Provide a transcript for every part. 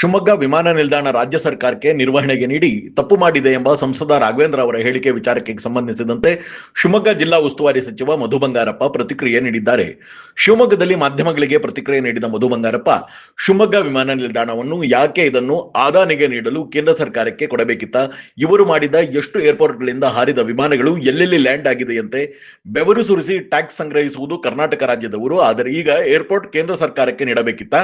ಶಿವಮೊಗ್ಗ ವಿಮಾನ ನಿಲ್ದಾಣ ರಾಜ್ಯ ಸರ್ಕಾರಕ್ಕೆ ನಿರ್ವಹಣೆಗೆ ನೀಡಿ ತಪ್ಪು ಮಾಡಿದೆ ಎಂಬ ಸಂಸದ ರಾಘವೇಂದ್ರ ಅವರ ಹೇಳಿಕೆ ವಿಚಾರಕ್ಕೆ ಸಂಬಂಧಿಸಿದಂತೆ ಶಿವಮೊಗ್ಗ ಜಿಲ್ಲಾ ಉಸ್ತುವಾರಿ ಸಚಿವ ಮಧು ಬಂಗಾರಪ್ಪ ಪ್ರತಿಕ್ರಿಯೆ ನೀಡಿದ್ದಾರೆ. ಶಿವಮೊಗ್ಗದಲ್ಲಿ ಮಾಧ್ಯಮಗಳಿಗೆ ಪ್ರತಿಕ್ರಿಯೆ ನೀಡಿದ ಮಧು ಬಂಗಾರಪ್ಪ, ಶಿವಮೊಗ್ಗ ವಿಮಾನ ನಿಲ್ದಾಣವನ್ನು ಯಾಕೆ ಇದನ್ನು ಆದಾನಿಗೆ ನೀಡಲು ಕೇಂದ್ರ ಸರ್ಕಾರಕ್ಕೆ ಕೊಡಬೇಕಿತ್ತ? ಇವರು ಮಾಡಿದ ಎಷ್ಟು ಏರ್ಪೋರ್ಟ್ಗಳಿಂದ ಹಾರಿದ ವಿಮಾನಗಳು ಎಲ್ಲೆಲ್ಲಿ ಲ್ಯಾಂಡ್ ಆಗಿದೆಯಂತೆ? ಬೆವರು ಸುರಿಸಿ ಟ್ಯಾಕ್ಸ್ ಸಂಗ್ರಹಿಸುವುದು ಕರ್ನಾಟಕ ರಾಜ್ಯದವರು, ಆದರೆ ಈಗ ಏರ್ಪೋರ್ಟ್ ಕೇಂದ್ರ ಸರ್ಕಾರಕ್ಕೆ ನೀಡಬೇಕಿತ್ತ?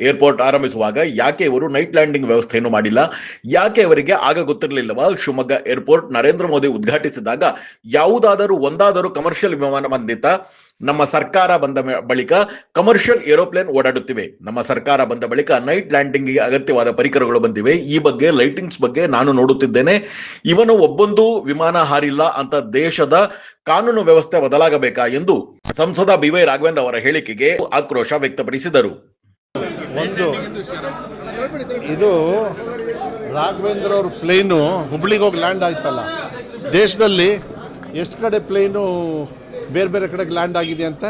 ಏರ್ಪೋರ್ಟ್ ಆರಂಭಿಸುವಾಗ ಯಾಕೆ ಇವರು ನೈಟ್ ಲ್ಯಾಂಡಿಂಗ್ ವ್ಯವಸ್ಥೆಯನ್ನು ಮಾಡಿಲ್ಲ? ಯಾಕೆ ಅವರಿಗೆ ಆಗ ಗೊತ್ತಿರಲಿಲ್ಲವಾ? ಶಿವಮೊಗ್ಗ ಏರ್ಪೋರ್ಟ್ ನರೇಂದ್ರ ಮೋದಿ ಉದ್ಘಾಟಿಸಿದಾಗ ಯಾವುದಾದರೂ ಒಂದಾದರೂ ಕಮರ್ಷಿಯಲ್ ವಿಮಾನ ಬಂದಿತ್ತ? ನಮ್ಮ ಸರ್ಕಾರ ಬಂದ ಬಳಿಕ ಕಮರ್ಷಿಯಲ್ ಏರೋಪ್ಲೇನ್ ಓಡಾಡುತ್ತಿವೆ. ನಮ್ಮ ಸರ್ಕಾರ ಬಂದ ಬಳಿಕ ನೈಟ್ ಲ್ಯಾಂಡಿಂಗ್ ಅಗತ್ಯವಾದ ಪರಿಕರಗಳು ಬಂದಿವೆ. ಈ ಬಗ್ಗೆ ಲೈಟಿಂಗ್ಸ್ ಬಗ್ಗೆ ನಾನು ನೋಡುತ್ತಿದ್ದೇನೆ. ಇವನು ಒಬ್ಬೊಂದು ವಿಮಾನ ಹಾರಿಲ್ಲ ಅಂತ ದೇಶದ ಕಾನೂನು ವ್ಯವಸ್ಥೆ ಬದಲಾಗಬೇಕಾ ಎಂದು ಸಂಸದ ಬಿವೈ ರಾಘವೇಂದ್ರ ಅವರ ಹೇಳಿಕೆಗೆ ಆಕ್ರೋಶ ವ್ಯಕ್ತಪಡಿಸಿದರು. ಒಂದು. ಇದು ರಾಘವೇಂದ್ರ ಅವ್ರ ಪ್ಲೇನು ಹುಬ್ಳಿಗೆ ಹೋಗಿ ಲ್ಯಾಂಡ್ ಆಯ್ತಲ್ಲ. ದೇಶದಲ್ಲಿ ಎಷ್ಟು ಕಡೆ ಪ್ಲೇನು ಬೇರೆ ಬೇರೆ ಕಡೆಗೆ ಲ್ಯಾಂಡ್ ಆಗಿದೆ ಅಂತ?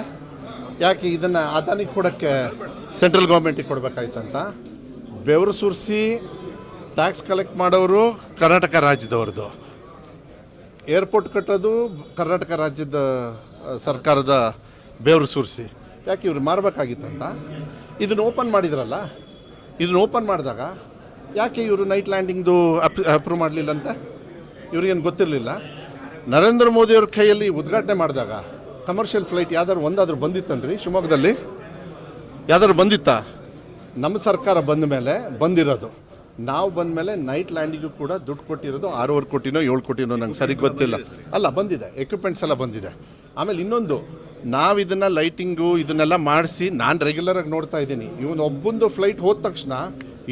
ಯಾಕೆ ಇದನ್ನು ಅದಾನಿ ಕೊಡೋಕ್ಕೆ ಸೆಂಟ್ರಲ್ ಗೌರ್ಮೆಂಟಿಗೆ ಕೊಡಬೇಕಾಯ್ತಂತ? ಬೆವರು ಸುರಿಸಿ ಟ್ಯಾಕ್ಸ್ ಕಲೆಕ್ಟ್ ಮಾಡೋರು ಕರ್ನಾಟಕ ರಾಜ್ಯದವ್ರದ್ದು. ಏರ್ಪೋರ್ಟ್ ಕಟ್ಟೋದು ಕರ್ನಾಟಕ ರಾಜ್ಯದ ಸರ್ಕಾರದ ಬೆವರು ಸುರಿಸಿ. ಯಾಕೆ ಇವ್ರು ಮಾರಬೇಕಾಗಿತ್ತಂತ? ಇದನ್ನು ಓಪನ್ ಮಾಡಿದ್ರಲ್ಲ? ಇದನ್ನು ಓಪನ್ ಮಾಡಿದಾಗ ಯಾಕೆ ಇವರು ನೈಟ್ ಲ್ಯಾಂಡಿಂಗ್ದು ಅಪ್ ಅಪ್ರೂವ್ ಮಾಡಲಿಲ್ಲ ಅಂತ ಇವ್ರಿಗೇನು ಗೊತ್ತಿರಲಿಲ್ಲ. ನರೇಂದ್ರ ಮೋದಿಯವ್ರ ಕೈಯಲ್ಲಿ ಉದ್ಘಾಟನೆ ಮಾಡಿದಾಗ ಕಮರ್ಷಿಯಲ್ ಫ್ಲೈಟ್ ಯಾವ್ದಾದ್ರು ಒಂದಾದರೂ ಬಂದಿತ್ತನ್ರಿ ಶಿವಮೊಗ್ಗದಲ್ಲಿ? ಯಾವ್ದಾದ್ರು ಬಂದಿತ್ತಾ? ನಮ್ಮ ಸರ್ಕಾರ ಬಂದ ಮೇಲೆ ಬಂದಿರೋದು. ನಾವು ಬಂದ ಮೇಲೆ ನೈಟ್ ಲ್ಯಾಂಡಿಗೂ ಕೂಡ ದುಡ್ಡು ಕೊಟ್ಟಿರೋದು ಆರೂವರೆ ಕೋಟಿನೋ ಏಳು ಕೋಟಿನೋ ನಂಗೆ ಸರಿ ಗೊತ್ತಿಲ್ಲ. ಅಲ್ಲ, ಬಂದಿದೆ. ಎಕ್ವಿಪ್ಮೆಂಟ್ಸ್ ಎಲ್ಲ ಬಂದಿದೆ. ಆಮೇಲೆ ಇನ್ನೊಂದು ನಾವು ಇದನ್ನು ಲೈಟಿಂಗು ಇದನ್ನೆಲ್ಲ ಮಾಡಿಸಿ ನಾನು ರೆಗ್ಯುಲರಾಗಿ ನೋಡ್ತಾ ಇದ್ದೀನಿ. ಇವನು ಒಬ್ಬಂದು ಫ್ಲೈಟ್ ಹೋದ ತಕ್ಷಣ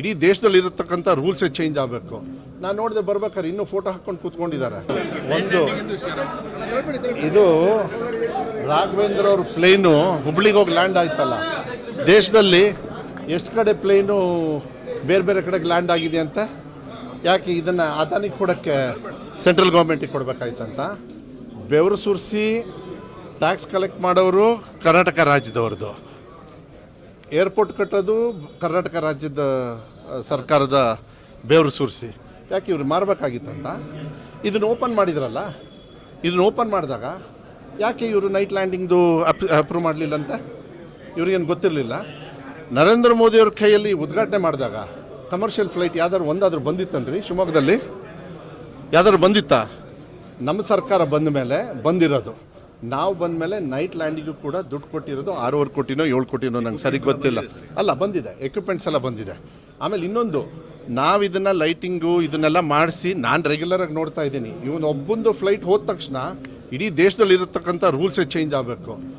ಇಡೀ ದೇಶದಲ್ಲಿ ಇರತಕ್ಕಂಥ ರೂಲ್ಸೇ ಚೇಂಜ್ ಆಗಬೇಕು. ನಾನು ನೋಡಿದೆ ಬರ್ಬೇಕಾದ್ರೆ ಇನ್ನೂ ಫೋಟೋ ಹಾಕ್ಕೊಂಡು ಕೂತ್ಕೊಂಡಿದ್ದಾರೆ. ಒಂದು, ಇದು ರಾಘವೇಂದ್ರ ಅವ್ರ ಪ್ಲೇನು ಹುಬ್ಳಿಗೆ ಹೋಗಿ ಲ್ಯಾಂಡ್ ಆಯ್ತಲ್ಲ. ದೇಶದಲ್ಲಿ ಎಷ್ಟು ಕಡೆ ಪ್ಲೇನು ಬೇರೆ ಬೇರೆ ಕಡೆಗೆ ಲ್ಯಾಂಡ್ ಆಗಿದೆ ಅಂತ? ಯಾಕೆ ಇದನ್ನು ಅದಾನಿಗೆ ಕೊಡೋಕ್ಕೆ ಸೆಂಟ್ರಲ್ ಗೌರ್ಮೆಂಟಿಗೆ ಕೊಡಬೇಕಾಯ್ತಂತ? ಬೆವರು ಸುರಿಸಿ ಟ್ಯಾಕ್ಸ್ ಕಲೆಕ್ಟ್ ಮಾಡೋರು ಕರ್ನಾಟಕ ರಾಜ್ಯದವ್ರದ್ದು. ಏರ್ಪೋರ್ಟ್ ಕಟ್ಟೋದು ಕರ್ನಾಟಕ ರಾಜ್ಯದ ಸರ್ಕಾರದ ಬೆವರು ಸುರಿಸಿ. ಯಾಕೆ ಇವ್ರು ಮಾರಬೇಕಾಗಿತ್ತಂತ? ಇದನ್ನು ಓಪನ್ ಮಾಡಿದ್ರಲ್ಲ? ಇದನ್ನು ಓಪನ್ ಮಾಡಿದಾಗ ಯಾಕೆ ಇವರು ನೈಟ್ ಲ್ಯಾಂಡಿಂಗ್ದು ಅಪ್ ಅಪ್ರೂವ್ ಮಾಡಲಿಲ್ಲ ಅಂತ ಇವ್ರಿಗೇನು ಗೊತ್ತಿರಲಿಲ್ಲ. ನರೇಂದ್ರ ಮೋದಿಯವ್ರ ಕೈಯಲ್ಲಿ ಉದ್ಘಾಟನೆ ಮಾಡಿದಾಗ ಕಮರ್ಷಿಯಲ್ ಫ್ಲೈಟ್ ಯಾವ್ದಾದ್ರು ಒಂದಾದ್ರೂ ಬಂದಿತ್ತನ್ರಿ ಶಿವಮೊಗ್ಗದಲ್ಲಿ? ಯಾವ್ದಾದ್ರು ಬಂದಿತ್ತಾ? ನಮ್ಮ ಸರ್ಕಾರ ಬಂದ ಮೇಲೆ ಬಂದಿರೋದು. ನಾವು ಬಂದ ಮೇಲೆ ನೈಟ್ ಲ್ಯಾಂಡಿಗೂ ಕೂಡ ದುಡ್ಡು ಕೊಟ್ಟಿರೋದು ಆರೂವರೆ ಕೋಟಿನೋ ಏಳು ಕೋಟಿನೋ ನಂಗೆ ಸರಿ ಗೊತ್ತಿಲ್ಲ. ಅಲ್ಲ, ಬಂದಿದೆ. ಎಕ್ವಿಪ್ಮೆಂಟ್ಸ್ ಎಲ್ಲ ಬಂದಿದೆ. ಆಮೇಲೆ ಇನ್ನೊಂದು, ನಾವು ಇದನ್ನು ಲೈಟಿಂಗು ಇದನ್ನೆಲ್ಲ ಮಾಡಿಸಿ ನಾನು ರೆಗ್ಯುಲರಾಗಿ ನೋಡ್ತಾ ಇದ್ದೀನಿ. ಇವನು ಒಬ್ಬೊಂದು ಫ್ಲೈಟ್ ಹೋದ ತಕ್ಷಣ ಇಡೀ ದೇಶದಲ್ಲಿ ಇರತಕ್ಕಂಥ ರೂಲ್ಸೇ ಚೇಂಜ್ ಆಗಬೇಕು.